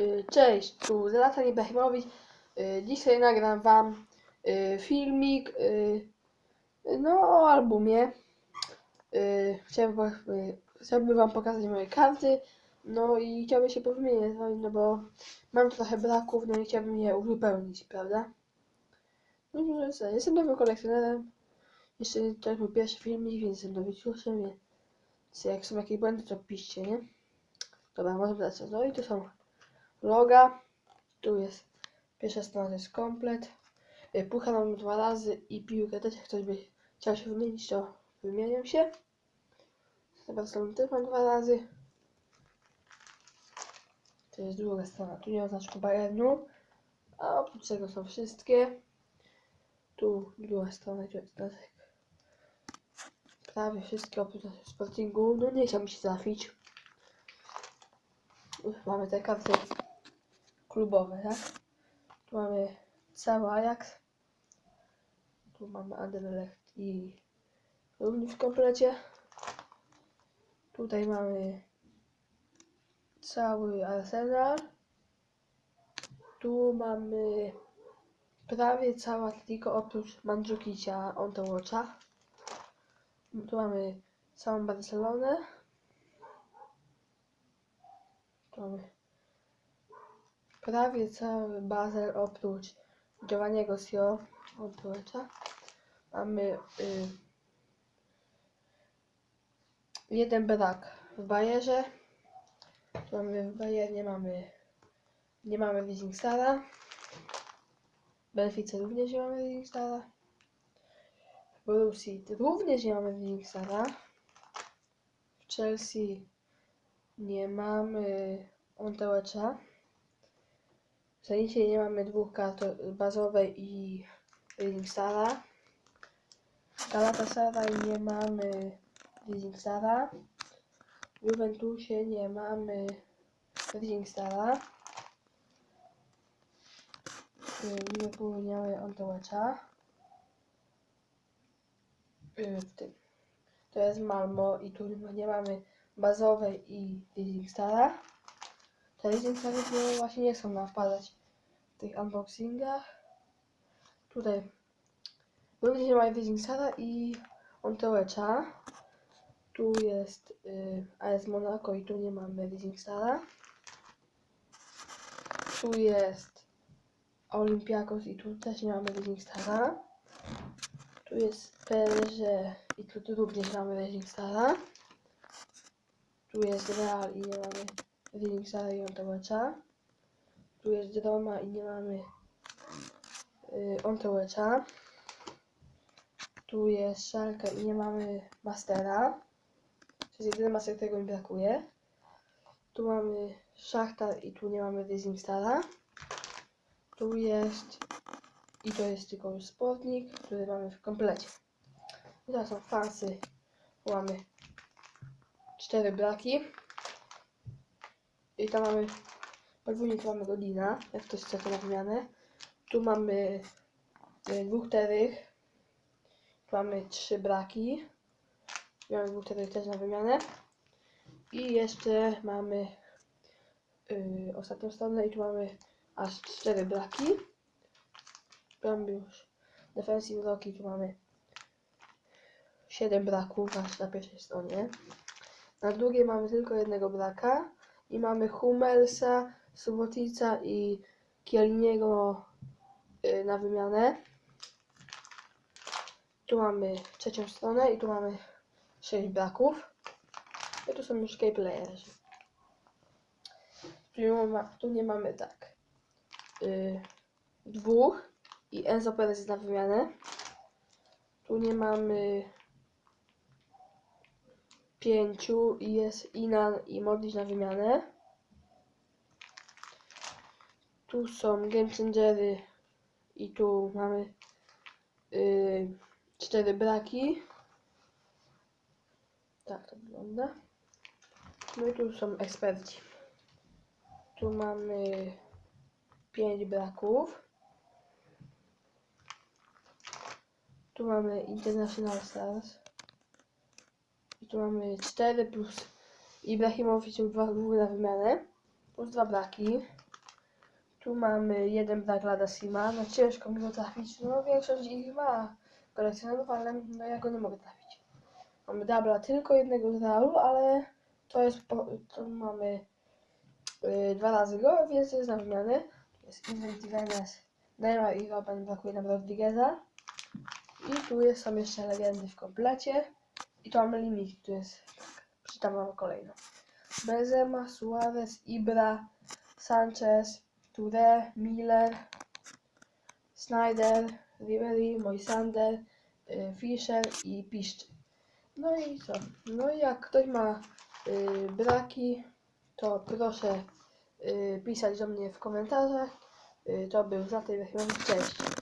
Y, Cześć, tu Zlatan Ibrahimowicz. Y, Dzisiaj nagram wam y, filmik no, o albumie. Chciałbym, chciałbym wam pokazać moje karty. No i chciałbym się powymieniać no bo mam trochę braków, no i chciałbym je uzupełnić, prawda? No i że jestem nowym kolekcjonerem. Jeszcze to jest mój pierwszy filmik, więc jestem nowicjuszem, więc jak są jakieś błędy, to piszcie, nie? Dobra, możemy zacząć. No i tu są loga. Tu jest pierwsza strona, jest komplet. Y, Pucha mam dwa razy i piłkę też, jak ktoś by chciał się wymienić, to wymieniam się. Sebastian też mam dwa razy. To jest druga strona. Tu nie ma znaczku Bayernu. A oprócz tego są wszystkie. Tu druga strona, tu jest znaczek. Prawie wszystkie oprócz Sportingu. No nie chciał mi się trafić. Mamy te karty klubowe, tak? Tu mamy cały Ajax. Tu mamy Anderlecht i również w komplecie. Tutaj mamy cały Arsenal. Tu mamy prawie cały Atletico oprócz Mandzukicia on to watcha. Tu mamy całą Barcelonę. Tu mamy prawie cały Basel oprócz Giovanniego Sio od Turecza. Mamy y, jeden brak w Bayerze. Tu mamy w Bayernie mamy nie mamy Rising Stara. W Benfice również nie mamy Rising Stara. W Borussii również nie mamy Rising Stara. W Chelsea nie mamy Ontełecza. W sensie nie mamy dwóch kart bazowej i Rising Stara. W Galatasaray nie mamy Rising Stara. W Juventusie nie mamy Rising Stara. W Liverpoolu nie mamy Ontołecza. W tym. To jest Malmo i tu nie mamy bazowej i Rising Stara. Te Stary no, właśnie nie chcą nam wpadać w tych unboxingach. Tutaj również nie ma Rising Stara i Ontołecza. Tu jest y, AS Monaco i tu nie mamy Rising Stara. Tu jest Olympiakos i tu też nie mamy Rising Stara. Tu jest PSG i tu, tu również nie mamy Rising Stara. Tu jest Real i nie mamy Stara i Ontołecza. Tu jest Roma i nie mamy y, Ontołecza. Tu jest Szalka i nie mamy Mastera. To jest jedyny master, którego mi brakuje. Tu mamy Szachtar i tu nie mamy Rising Stara. Tu jest i to jest tylko sportnik, który mamy w komplecie. I teraz są fansy. Mamy cztery braki. I tam mamy podwójnie tu mamy Godina, jak ktoś chce to na wymianę. Tu mamy y, dwóch terych. Tu mamy trzy braki. Mamy dwóch terych też na wymianę. I jeszcze mamy y, ostatnią stronę i tu mamy aż cztery braki. Tu mamy już defensive tu mamy 7 braków aż na pierwszej stronie. Na drugiej mamy tylko jednego braka i mamy Hummelsa, Subotica i Kieliniego y, na wymianę. Tu mamy trzecią stronę i tu mamy 6 braków. I tu są już key playerzy. Tu nie, mamy tak. Y, dwóch i Enzo Perez na wymianę. Tu nie mamy pięciu i jest Inan i Modlic na wymianę. Tu są Game Changery i tu mamy yy, cztery braki. Tak to wygląda. No i tu są eksperci. Tu mamy pięć braków. Tu mamy International Stars. Tu mamy 4 plus Ibrahimowicz dwóch na wymianę. Plus dwa braki. Tu mamy jeden brak Lada Sima. No ciężko mi go trafić. No większość ich ma kolekcjonerów, ale no ja go nie mogę trafić. Mamy dubla tylko jednego z Realu, ale to jest po, to mamy yy, dwa razy go, więc jest na wymianę. Jest Inventiveness, Neymar i Robben, brakuje nam Rodrigueza. I tu jest, są jeszcze legendy w komplecie. I tu mamy limit, tu jest, tak, przeczytam wam kolejno. Benzema, Suarez, Ibra, Sanchez, Touré, Miller, Snyder, Ribery, Moisander, y, Fischer i Piszczy. No i co? No i jak ktoś ma y, braki, to proszę y, pisać do mnie w komentarzach. Y, to był Zlatej Cześć!